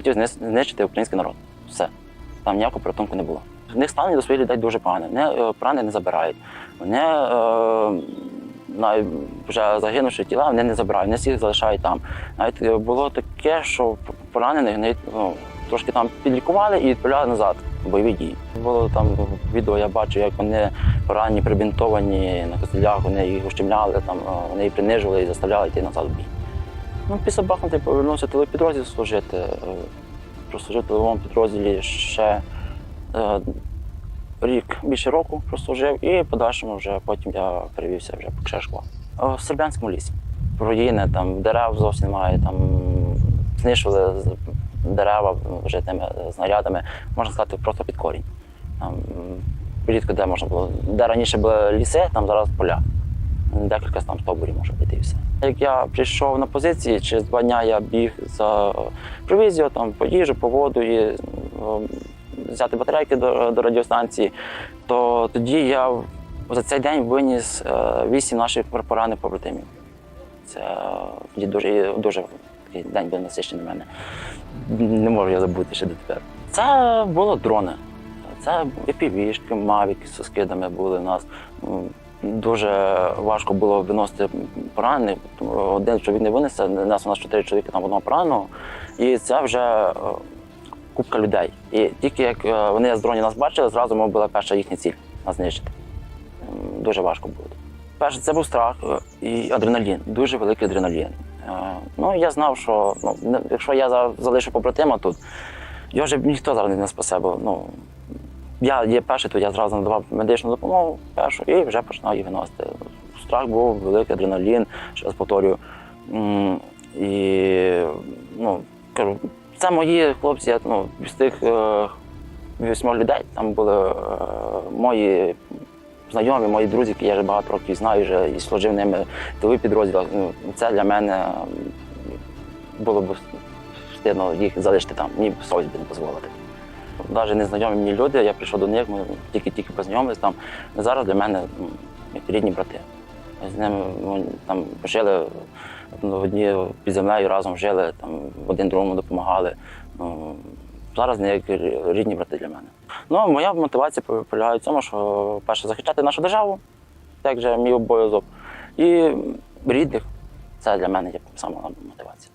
Хотів знищити український народ. Все. Там ніякого порятунку не було. В них ставлення до своїх людей дуже погане. Вони е, поранених не забирають. Вони е, вже загинувши тіла, вони не забирають, вони всіх залишають там. Навіть е, було таке, що поранених навіть, ну, трошки там підлікували і відправляли назад в бойові дії. Було там відео, я бачу, як вони поранені, прибінтовані на костелях, вони їх ущемляли, там, е, вони їх принижували і заставляли йти назад в бій. Ну, після Бахмута я повернувся в телепідрозділ служити. Е, Прослужив в тиловому підрозділі ще е, рік, більше року прослужив, і подальшому вже потім я перевівся вже по Кшешку. В Сербянському лісі. Руїни, там дерев зовсім немає, там знищили дерева вже тими снарядами, можна сказати, просто під корінь. Там рідко де можна було. Де раніше були ліси, там зараз поля. Декілька там стовбурів може бути і все. Як я прийшов на позиції, через два дні я біг за провізію, там по їжу, по воду і е, взяти батарейки до, до радіостанції, то тоді я за цей день виніс е, вісім наших поранених побратимів. Це тоді дуже, дуже такий день був насичений для мене. Не можу я забути ще дотепер. Це було дрони. Це епівішки, мавіки з скидами були у нас. Дуже важко було виносити поранених. Один чоловік не винесе, нас у нас чотири чоловіка там одного пораненого. І це вже е, купка людей. І тільки як е, вони з дронів нас бачили, зразу ми була перша їхня ціль нас знищити. Дуже важко було. Перше, це був страх е, і адреналін, дуже великий адреналін. Ну, я знав, що ну, якщо я залишу побратима тут, його вже ніхто зараз не спасе, бо ну, я є перший, то я зразу надавав медичну допомогу першу і вже починав її виносити. Страх був великий адреналін, ще раз повторюю. І ну, кажу, це мої хлопці, ну, з тих е, вісьмох людей там були е, мої знайомі, мої друзі, які я вже багато років знаю, вже і служив ними в тилових підрозділах. Ну, це для мене було б стидно їх залишити там, мені совість би не дозволити. Навіть незнайомі мені люди, я прийшов до них, ми тільки-тільки познайомилися там. Зараз для мене як рідні брати. З ними ну, там жили в одні під землею разом жили, там один другому допомагали. Ну, зараз вони як рідні брати для мене. Ну, моя мотивація полягає в цьому, що перше захищати нашу державу, як вже мій обов'язок, і рідних це для мене є сама мотивація.